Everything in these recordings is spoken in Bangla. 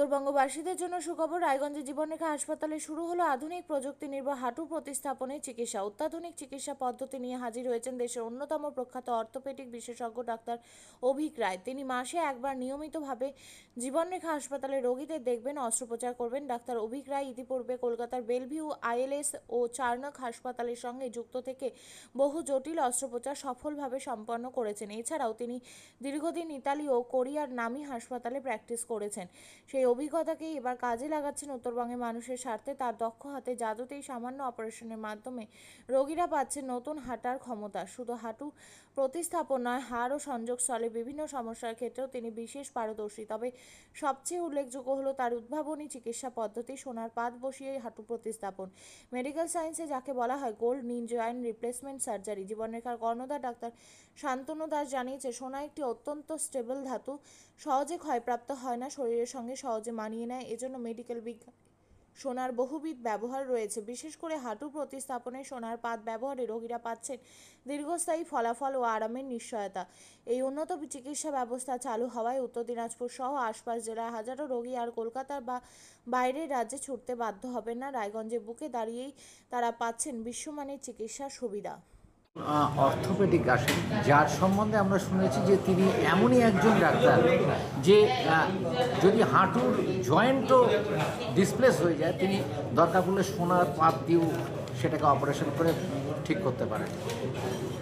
উত্তরবঙ্গবাসীদের জন্য সুখবর, রায়গঞ্জে জীবনরেখা হাসপাতালে শুরু হলো আধুনিক প্রযুক্তি নির্ভর হাঁটু প্রতিস্থাপনের চিকিৎসা। অত্যাধুনিক চিকিৎসা পদ্ধতি নিয়ে হাজির হয়েছেন দেশের অন্যতম প্রখ্যাত অর্থোপেডিক বিশেষজ্ঞ ডাক্তার অভিক রায়। তিনি মাসে একবার নিয়মিতভাবে জীবনরেখা হাসপাতালে রোগীদের দেখবেন, অস্ত্রোপচার করবেন। ডাক্তার অভিক রায় ইতিপূর্বে কলকাতার বেলভিউ আইএলএস ও চার্নক হাসপাতালের সঙ্গে যুক্ত থেকে বহু জটিল অস্ত্রোপচার সফলভাবে সম্পন্ন করেছেন। এছাড়াও তিনি দীর্ঘদিন ইতালি ও কোরিয়ার নামী হাসপাতালে প্র্যাকটিস করেছেন। সেই অভিজ্ঞতাকেই এবার কাজে লাগাচ্ছেন উত্তরবঙ্গের মানুষের স্বার্থে। তার দক্ষ হাতে জাদুতেই সামান্য অপারেশনের মাধ্যমে রোগীরা পাচ্ছেন নতুন হাঁটার ক্ষমতা। শুধু হাঁটু প্রতিস্থাপন নয়, হাড় ও সংযোগস্থলে বিভিন্ন সমস্যার ক্ষেত্রেও তিনি বিশেষ পারদর্শী। তবে সবচেয়ে উল্লেখযোগ্য হলো তার উদ্ভাবনী চিকিৎসা পদ্ধতি, সোনার পাত বসিয়ে হাঁটু প্রতিস্থাপন। মেডিকেল সায়েন্সে যাকে বলা হয় গোল্ড নিন জয়েন্ট রিপ্লেসমেন্ট সার্জারি জীবনরেখার কর্ণধার ডাক্তার শান্তনু দাস জানিয়েছে, সোনা একটি অত্যন্ত স্টেবল ধাতু, সহজে ক্ষয়প্রাপ্ত হয় না, শরীরের সঙ্গে সহজে মানিয়ে নেয়। এজন্য মেডিকেল বিজ্ঞান সোনার বহুবিধ ব্যবহার রয়েছে। বিশেষ করে হাঁটু প্রতিস্থাপনে সোনার পাত ব্যবহারে রোগীরা পাচ্ছেন দীর্ঘস্থায়ী ফলাফল ও আরামের নিশ্চয়তা। এই উন্নত চিকিৎসা ব্যবস্থা চালু হওয়ায় উত্তর দিনাজপুর সহ আশপাশ জেলার হাজারো রোগী আর কলকাতার বা বাইরের রাজ্যে ছুটতে বাধ্য হবেন না। রায়গঞ্জে বুকে দাঁড়িয়েই তারা পাচ্ছেন বিশ্বমানের চিকিৎসার সুবিধা। অর্থোপেডিক আসেন, যার সম্বন্ধে আমরা শুনেছি যে তিনি এমনই একজন ডাক্তার যে যদি হাঁটুর জয়েন্টও ডিসপ্লেস হয়ে যায়, তিনি দরকার পড়লে সোনার পাত দিয়েও সেটাকে অপারেশন করে ঠিক করতে পারেন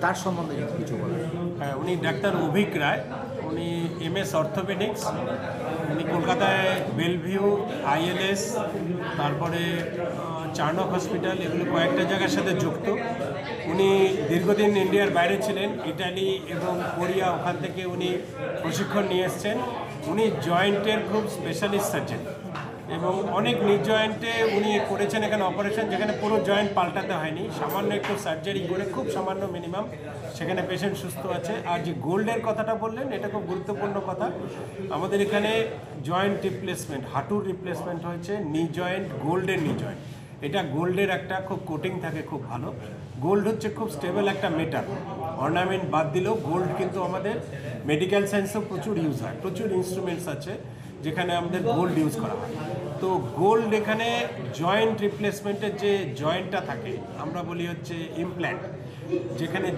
তার সম্বন্ধে যদি কিছু বলেন। হ্যাঁ উনি ডাক্তার অভিক রায়। উনি এম এস অর্থোপেডিক্স। উনি কলকাতায় বেলভিউ, আইএলএস, তারপরে চার্নক হসপিটাল, এগুলো কয়েকটা জায়গার সাথে যুক্ত। উনি দীর্ঘদিন ইন্ডিয়ার বাইরে ছিলেন, ইটালি এবং কোরিয়া, ওখান থেকে উনি প্রশিক্ষণ নিয়ে এসছেন। উনি জয়েন্টের খুব স্পেশালিস্ট সার্জন এবং অনেক নিজ জয়েন্টে উনি করেছেন এখানে অপারেশন যেখানে পুরো জয়েন্ট পাল্টাতে হয়নি। সামান্য একটু সার্জারি করে খুব সামান্য মিনিমাম সেখানে পেশেন্ট সুস্থ আছে। আর যে গোল্ডের কথাটা বললেন, এটা খুব গুরুত্বপূর্ণ কথা। আমাদের এখানে জয়েন্ট রিপ্লেসমেন্ট হাঁটুর রিপ্লেসমেন্ট হয়েছে নি জয়েন্ট গোল্ডের নি জয়েন্ট এটা গোল্ডের একটা খুব কোটিং থাকে, খুব ভালো। গোল্ড হচ্ছে খুব স্টেবল একটা মেটাল অর্নামেন্ট বাদ দিলেও গোল্ড কিন্তু আমাদের মেডিকেল সায়েন্সেও প্রচুর ইউজ হয়, প্রচুর ইনস্ট্রুমেন্টস আছে যেখানে আমাদের গোল্ড ইউজ করা হয়। তো গোল্ড এখানে জয়েন্ট রিপ্লেসমেন্টের যে জয়েন্টটা থাকে, আমরা বলি হচ্ছে ইমপ্ল্যান্ট যেখানে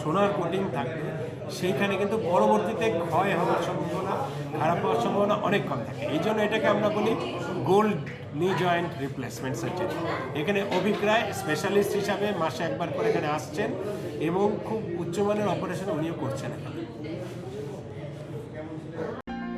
সোনার কোটিং থাকে সেইখানে কিন্তু পরবর্তীতে ক্ষয় হওয়ার সম্ভাবনা, খারাপ হওয়ার সম্ভাবনা অনেক কম থাকে। এই জন্য এটাকে আমরা বলি গোল্ড নি জয়েন্ট রিপ্লেসমেন্ট সার্জারি এখানে অভিজ্ঞায় স্পেশালিস্ট হিসাবে মাসে একবার করে এখানে আসছেন এবং খুব উচ্চমানের অপারেশন উনিও করছেন। এখানে